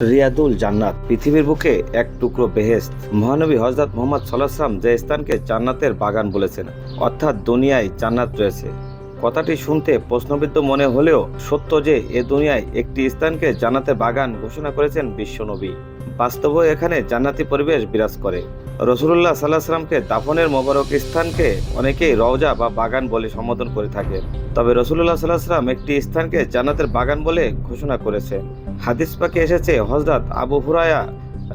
রিয়াদুল জান্নাত। পৃথিবীর বুকে এক টুকরো বেহেস্ত মহানবী হজরত মোহাম্মদ সাল্লাহাম যে স্থানকে জান্নাতের বাগান বলেছেন, অর্থাৎ দুনিয়ায় জান্নাত রয়েছে। কথাটি শুনতে প্রশ্নবিদ্ধ মনে হলেও সত্য যে এ দুনিয়ায় একটি স্থানকে জান্নাতের বাগান ঘোষণা করেছেন বিশ্বনবী বাস্তবে এখানে জান্নাতি পরিবেশ বিরাজ করে। রসুল্লাহ সাল্লাহ দাফনের মোবারক স্থানকে অনেকেই রওজা বা বাগান বলে সম্বোধন করে থাকে তবে রসুল্লাহ সাল্লাহ একটি স্থানকে জান্নাতের বাগান বলে ঘোষণা করেছে হাদিস পাকে এসেছে হজরত আবু হুরায়া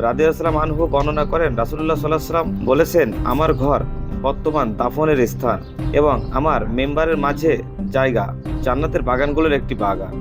রাদিয়াসলাম আনহু বর্ণনা করেন রাসুল্লাহ সাল্লাহ সাল্লাম বলেছেন, আমার ঘর বর্তমান দাফনের স্থান এবং আমার মেম্বারের মাঝে জায়গা, জান্নাতের বাগানগুলোর একটি বাগান।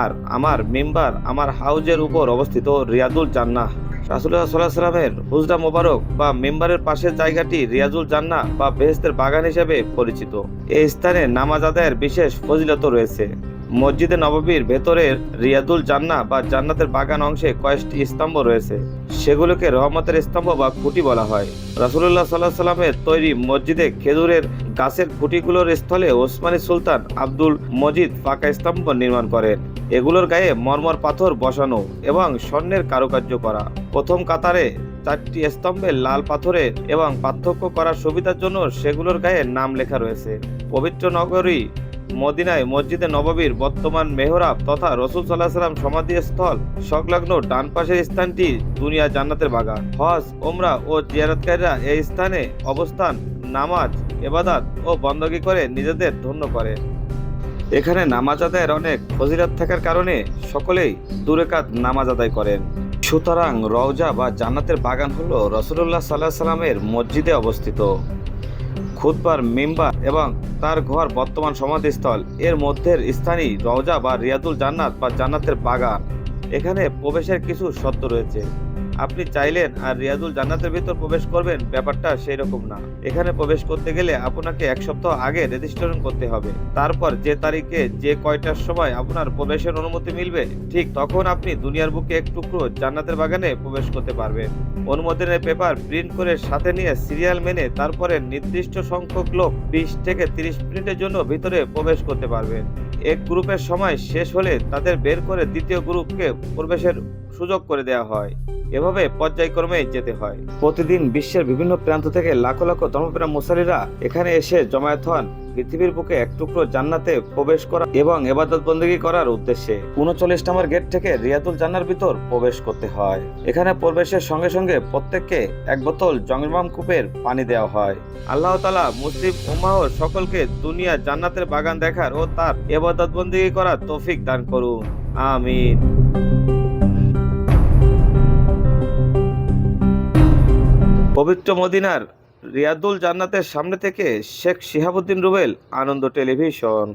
আর আমার মেম্বার আমার হাউজের উপর অবস্থিত রিয়াদুল জান্নাহ। রাসুল্লাহ সাল্লাহ সাল্লামের হুজরা মোবারক বা মেম্বারের পাশের জায়গাটি রিয়াজুল জান্না বা বেহেস্তের বাগান হিসেবে পরিচিত। এই স্থানে নামাজ আদায়ের বিশেষ ফজিলত রয়েছে। মসজিদে নববীর ভেতরের রিয়াদুল জান্না বা জান্নাতের বাগান অংশে কয়েকটি স্তম্ভ রয়েছে। সেগুলোকে রহমতের স্তম্ভ বা খুঁটি বলা হয়। রাসুল্লাহ সাল্লাহ সাল্লামের তৈরি মসজিদে খেজুরের গাছের খুঁটিগুলোর স্থলে ওসমানী সুলতান আব্দুল মজিদ পাকা স্তম্ভ নির্মাণ করেন। এগুলোর গায়ে মর্মর পাথর বসানো এবং স্বর্ণের কারুকার্য করা। প্রথম কাতারে চারটি স্তম্ভে লাল পাথরের এবং পার্থক্য করার সুবিধার জন্য সেগুলোর গায়ে নাম লেখা রয়েছে। পবিত্র নগরী মদিনায় মসজিদে নববীর বর্তমান মেহরাব তথা রসুল সাল্লাহ সাল্লাম সমাধি স্থল সংলগ্ন ডান পাশের স্থানটি দুনিয়া জান্নাতের বাগান। হজ ওমরা ও জিয়ারতকারীরা এই স্থানে অবস্থান, নামাজ এবাদাত ও বন্দগি করে নিজেদের ধন্য করে। এখানে নামাজ আদায়ের অনেক ফজিলত থাকার কারণে সকলেই দুরেকাত নামাজ আদায় করেন। সুতরাং রওজা বা জান্নাতের বাগান হলো রসুল্লাহ সাল্লাহ সাল্লামের মসজিদে অবস্থিত। খুদবার মেম্বার এবং তার ঘর বর্তমান সমাধিস্থল। এর মধ্যের স্থানীয় রওজা বা রিয়াদুল জান্নাত বা জান্নাতের বাগান। এখানে প্রবেশের কিছু শর্ত রয়েছে। আপনি চাইলেন আর রিয়াদুল জান্নাতের ভিতর প্রবেশ করবেন, ব্যাপারটা সেই রকম না। এখানে প্রবেশ করতে গেলে আপনাকে এক সপ্তাহ আগে রেজিস্ট্রেশন করতে হবে। তারপর যে তারিখে যে কয়টার সময় আপনার প্রবেশের অনুমতি মিলবে, ঠিক তখন আপনি দুনিয়ার বুকে এক টুকরো জান্নাতের বাগানে প্রবেশ করতে পারবেন। অনুমোদনের পেপার প্রিন্ট করে সাথে নিয়ে সিরিয়াল মেনে তারপরে নির্দিষ্ট সংখ্যক লোক বিশ থেকে তিরিশ মিনিটের জন্য ভিতরে প্রবেশ করতে পারবেন। এক গ্রুপের সময় শেষ হলে তাদের বের করে দ্বিতীয় গ্রুপকে প্রবেশের সুযোগ করে দেওয়া হয়। এভাবে পর্যায়ক্রমে যেতে হয়। প্রতিদিন বিশ্বের বিভিন্ন প্রান্ত থেকে লাখো লাখো ধর্মপ্রাণ মুসালিরা এখানে এসে জমায়েত হন। পৃথিবীর বুকে এক টুকরো জান্নাতে প্রবেশ করা এবং এবাদত বন্দী করার উদ্দেশ্যে উনচল্লিশ নম্বর গেট থেকে রিয়াতুল জান্নার ভিতর প্রবেশ করতে হয়। এখানে প্রবেশের সঙ্গে সঙ্গে প্রত্যেককে এক বোতল জঙ্গমাম কূপের পানি দেওয়া হয়। আল্লাহ তালা মুসলিম উম্মাহ সকলকে দুনিয়া জান্নাতের বাগান দেখার ও তার এবাদত বন্দী করার তৌফিক দান করুন। আমিন। পবিত্র মদিনার রিয়াদুল জান্নাতের সামনে থেকে শেখ শিহাবুদ্দিন রুবেল আনন্দ টেলিভিশন।